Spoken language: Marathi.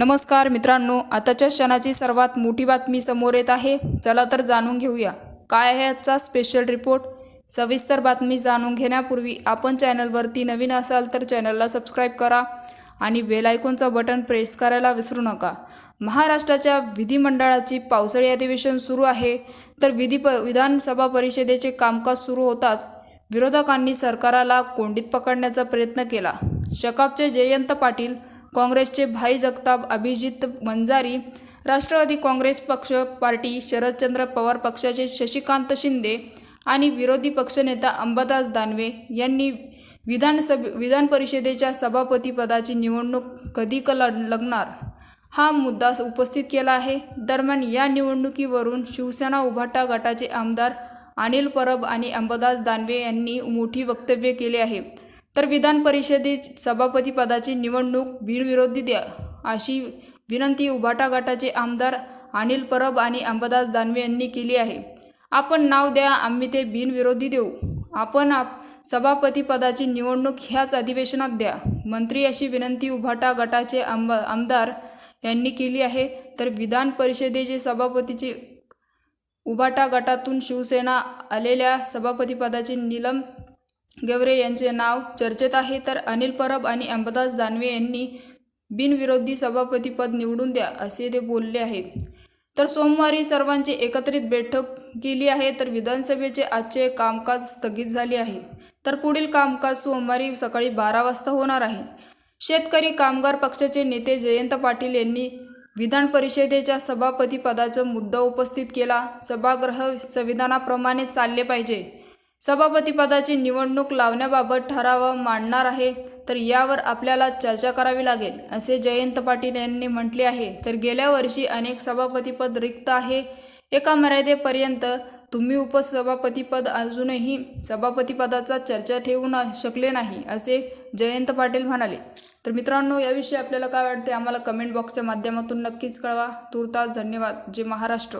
नमस्कार मित्रांनो आताच्या क्षणाची सर्वात मोठी बातमी समोर येत आहे. चला तर जाणून घेऊया. काय आहे आजचा स्पेशल रिपोर्ट सविस्तर बातमी जाणून घेण्यापूर्वी आपण चॅनलवरती नवीन असाल तर चॅनलला सबस्क्राईब करा आणि बेलायकॉनचं बटन प्रेस करायला विसरू नका. महाराष्ट्राच्या विधिमंडळाची पावसाळी अधिवेशन सुरू आहे. तर विधी प विधानसभा परिषदेचे कामकाज सुरू होताच विरोधकांनी सरकाराला कोंडीत पकडण्याचा प्रयत्न केला. शकापचे जयंत पाटील काँग्रेसचे भाई जगताप अभिजित मंजारी राष्ट्रवादी काँग्रेस पक्ष पार्टी शरदचंद्र पवार पक्षाचे शशिकांत शिंदे आणि विरोधी पक्षनेता अंबादास दानवे यांनी विधानसभ विधान परिषदेच्या सभापतीपदाची निवडणूक कधी क लढ- हा मुद्दा उपस्थित केला आहे. दरम्यान या निवडणुकीवरून शिवसेना उभाटा गटाचे आमदार अनिल परब आणि अंबादास दानवे यांनी मोठी वक्तव्य केले आहे. तर विधान परिषदेत सभापतीपदाची निवडणूक बिनविरोधी द्या अशी विनंती उभाटा गटाचे आमदार अनिल परब आणि अंबादास दानवे यांनी केली आहे. आपण नाव द्या आम्ही ते बिनविरोधी देऊ. आपण आप सभापतीपदाची निवडणूक ह्याच अधिवेशनात द्या. मंत्री अशी विनंती उभाटा गटाचे आंब आमदार यांनी केली आहे. तर विधान परिषदेचे सभापतीचे उभाटा गटातून शिवसेना आलेल्या सभापतीपदाचे नीलम गेवरे यांचे नाव चर्चेत आहे तर अनिल परब आणि अंबादास दानवे यांनी बिनविरोधी सभापतीपद निवडून द्या असे ते बोलले आहेत. तर सोमवारी सर्वांची एकत्रित बैठक केली आहे तर विधानसभेचे आजचे कामकाज स्थगित झाले आहे. तर पुढील कामकाज सोमवारी सकाळी बारा वाजता होणार आहे. शेतकरी कामगार पक्षाचे नेते जयंत पाटील यांनी विधान परिषदेच्या सभापतीपदाचा मुद्दा उपस्थित केला. सभागृह संविधानाप्रमाणे चालले पाहिजे. सभापतीपदाची निवडणूक लावण्याबाबत ठराव मांडणार आहे. तर यावर आपल्याला चर्चा करावी लागेल असे जयंत पाटील यांनी म्हटले आहे. तर गेल्या वर्षी अनेक सभापतीपद रिक्त आहे. एका मर्यादेपर्यंत तुम्ही उपसभापतीपद अजूनही सभापतीपदाचा चर्चा ठेवू न शकले नाही असे जयंत पाटील म्हणाले. तर मित्रांनो याविषयी आपल्याला काय वाटते आम्हाला कमेंट बॉक्सच्या माध्यमातून नक्कीच कळवा. तुर्तास धन्यवाद. जे महाराष्ट्र.